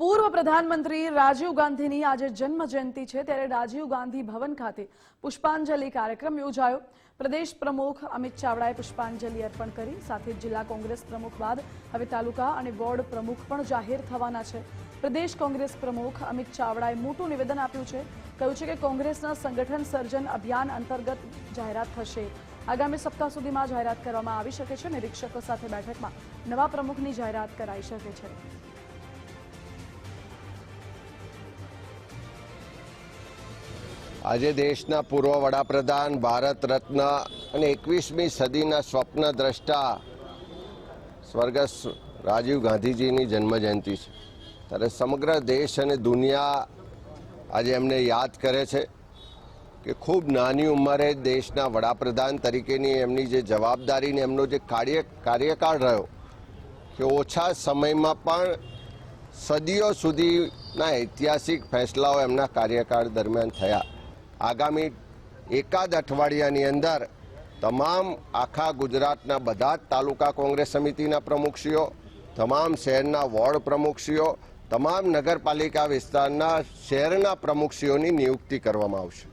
પૂર્વ પ્રધાનમંત્રી રાજીવ ગાંધીની આજે જન્મ જયંતિ છે ત્યારે રાજીવ ગાંધી ભવન ખાતે પુષ્પાંજલિ કાર્યક્રમ યોજાયો. પ્રદેશ પ્રમુખ અમિત ચાવડાએ પુષ્પાંજલિ અર્પણ કરી, સાથે જિલ્લા કોંગ્રેસ પ્રમુખ બાદ હવે તાલુકા અને વોર્ડ પ્રમુખ પણ જાહેર થવાના છે. પ્રદેશ કોંગ્રેસ પ્રમુખ અમિત ચાવડાએ મોટું નિવેદન આપ્યું છે, કહ્યું છે કે કોંગ્રેસના સંગઠન સર્જન અભિયાન અંતર્ગત જાહેરાત થશે. આગામી સપ્તાહ સુધીમાં જાહેરાત કરવામાં આવી શકે છે. નિરીક્ષકો સાથે બેઠકમાં નવા પ્રમુખની જાહેરાત કરાઈ શકે છે. આજે દેશના પૂર્વ વડાપ્રધાન, ભારત રત્ન અને એકવીસમી સદીના સ્વપ્ન દ્રષ્ટા સ્વર્ગસ્થ રાજીવ ગાંધીજીની જન્મજયંતિ છે. ત્યારે સમગ્ર દેશ અને દુનિયા આજે એમને યાદ કરે છે કે ખૂબ નાની ઉંમરે દેશના વડાપ્રધાન તરીકેની એમની જે જવાબદારી ને એમનો જે કાર્ય, કાર્યકાળ રહ્યો કે ઓછા સમયમાં પણ સદીઓ સુધીના ઐતિહાસિક ફેસલાઓ એમના કાર્યકાળ દરમિયાન થયા. આગામી એકાદ અઠવાડિયાની અંદર તમામ આખા ગુજરાતના બધા જ તાલુકા કોંગ્રેસ સમિતિના પ્રમુખશ્રીઓ, તમામ શહેરના વોર્ડ પ્રમુખશ્રીઓ, તમામ નગરપાલિકા વિસ્તારના શહેરના પ્રમુખશ્રીઓની નિયુક્તિ કરવામાં આવશે.